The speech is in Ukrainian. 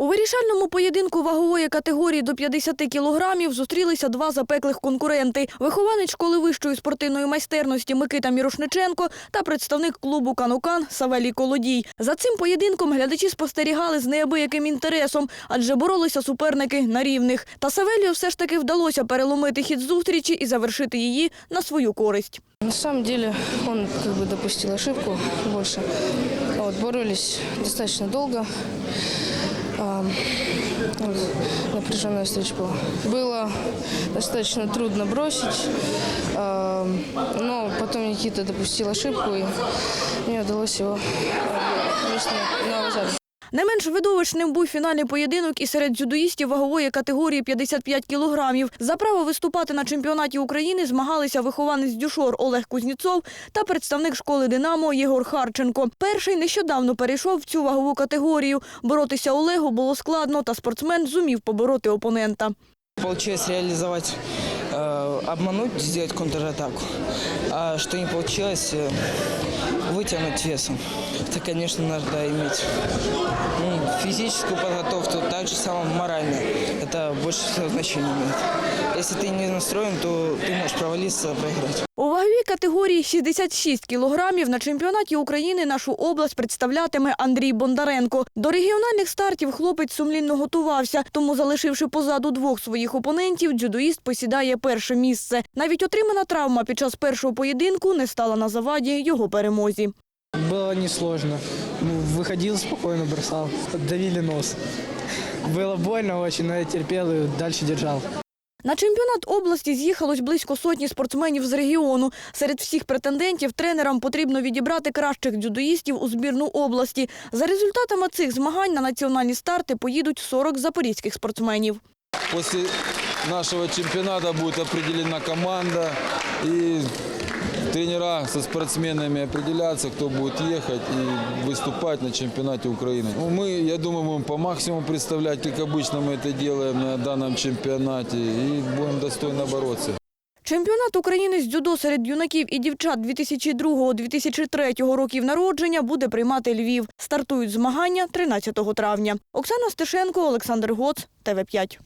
У вирішальному поєдинку вагової категорії до 50 кілограмів зустрілися два запеклих конкуренти: вихованець школи вищої спортивної майстерності Микита Мірошниченко та представник клубу Канукан Савелій Колодій. За цим поєдинком глядачі спостерігали з неабияким інтересом, адже боролися суперники на рівних. Та Савелію все ж таки вдалося переломити хід зустрічі і завершити її на свою користь. На самом деле он как бы допустил ошибку больше. Вот, боролись достаточно долго А, вот, напряженная встреча была. Было достаточно трудно бросить, а, но потом Никита допустил ошибку, и мне удалось его а, вывести на лазарь. Не менш видовищним був фінальний поєдинок і серед дзюдоїстів вагової категорії 55 кілограмів. За право виступати на чемпіонаті України змагалися вихованець Дюшор Олег Кузніцов та представник школи «Динамо» Єгор Харченко. Перший нещодавно перейшов в цю вагову категорію. Боротися Олегу було складно, та спортсмен зумів побороти опонента. Получилось реализовать, э, обмануть, сделать контратаку. А что не получилось, э, вытянуть весом. Это, конечно, надо иметь ну, физическую подготовку, так же самое морально. Это больше всего значения имеет. Если ты не настроен, то ты можешь провалиться, проиграть. У ваговій категорії 66 кілограмів на чемпіонаті України нашу область представлятиме Андрій Бондаренко. До регіональних стартів хлопець сумлінно готувався, тому, залишивши позаду двох своїх опонентів, дзюдоїст посідає перше місце. Навіть отримана травма під час першого поєдинку не стала на заваді його перемозі. Было несложно. Ну, выходил спокойно, бросал. Давили нос. Было больно очень, но я терпел и дальше держал. На чемпіонат області з'їхалось близько сотні спортсменів з регіону. Серед всіх претендентів тренерам потрібно відібрати кращих дзюдоїстів у збірну області. За результатами цих змагань на національні старти поїдуть 40 запорізьких спортсменів. Після нашого чемпіонату буде определена команда и тренера со спортсменами определятся, кто будет ехать и выступать на чемпионате Украины. Ну, мы, я думаю, будем по максимуму представлять, как обычно мы это делаем на данном чемпионате и будем достойно бороться. Чемпіонат України з дзюдо серед юнаків і дівчат 2002-2003 років народження буде приймати Львів. Стартують змагання 13 травня. Оксана Стешенко, Олександр Гоц, ТВ5.